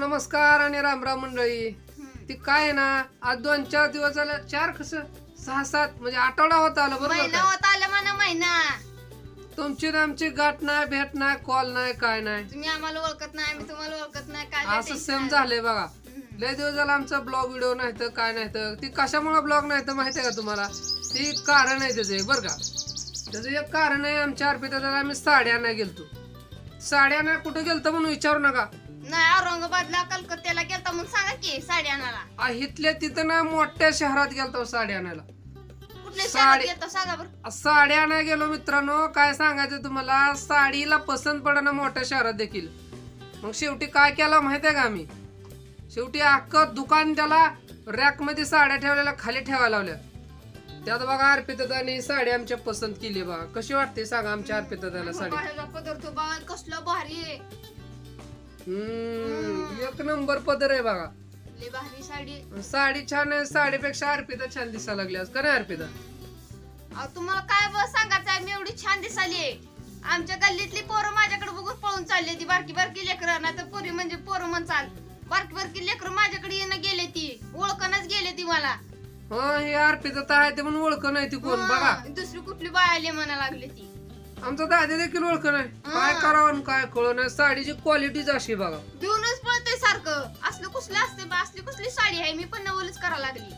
नमस्कार आणि रामराम मंडळी. ती काय आहे ना आज दोन चार दिवस झालं चार कसं? सहा सात म्हणजे आठवडा होत आला बरोबर महिना का? होत आला म्हणा महिना. तुमची ना आमची गाठ नाही भेट नाही कॉल नाही काय नाही. तुम्ही आम्हाला ओळखत नाही आम्ही तुम्हाला ओळखत नाही काय असं सेम आहे? झालंय बघा. हम्म. लय दिवस झाला आमचा ब्लॉग व्हिडिओ नाही तर काय नाही तर ती कशामुळे ब्लॉग नाही तर माहिती आहे का तुम्हाला? ती कारण आहे त्याचे बरं का? त्याचं एक कारण आहे आमच्या अर्पिता आम्ही साड्या नाही गेलतो. साड्या नाही कुठे गेलतो म्हणून विचारू नका. नाही औरंगाबादला कलकत्त्याला गेलता म्हणून सांगा की साडी आणायला. आ, इथल्या तिथं ना मोठ्या शहरात गेलतो आणायला. कुठल्या साडी- शाळेत गेलता सांगा बरं. साड्या नाही गेलो मित्रांनो काय सांगायचं तुम्हाला साडीला पसंत पडणं मोठ्या शहरात देखील. मग शेवटी काय केलं माहिती आहे का आम्ही? शेवटी अख्खं दुकान त्याला रॅकमध्ये साड्या ठेवलेल्या खाली ठेवायला लावल्या. त्यात बघा अर्पिताने साडी आमच्या पसंत केली बघा कशी वाटते सांगा आमच्या अर्पिताला साडी? बा कसला भारी आहे. हम्म एक नंबर पदर आहे बघा. लय भारी साडी. साडी छान आहे साडीपेक्षा अर्पिता छान दिसायला लागली आज. का नाही अर्पिता? अहो तुम्हाला काय बस सांगायचं आहे? मी एवढी छान दिसाली आमच्या गल्लीतली पोरं माझ्याकडे बघून पळून चालली ती बारकी बारकी लेकरं नाही तर पोरी म्हणजे पोरं म्हण चाल बारकी बारकी लेकरं माझ्याकडे येणं गेले ती. ओळखणच गेले ती मला. हा हे अर्पिता तर आहे ते म्हणून ओळख नाही ती कोण बघा. हा, दुसरी कुठली बाय आली म्हणा लागली ती. आमचा दादा देखील ओळख नाही. काय. करावं आणि काय कळलं नाही. साडीची क्वालिटीच अशी बघा. भिवूनच पळते सारखं. असलं कुसलं असते बा असली कुसली साडी आहे मी पण नवलच करायला लागली.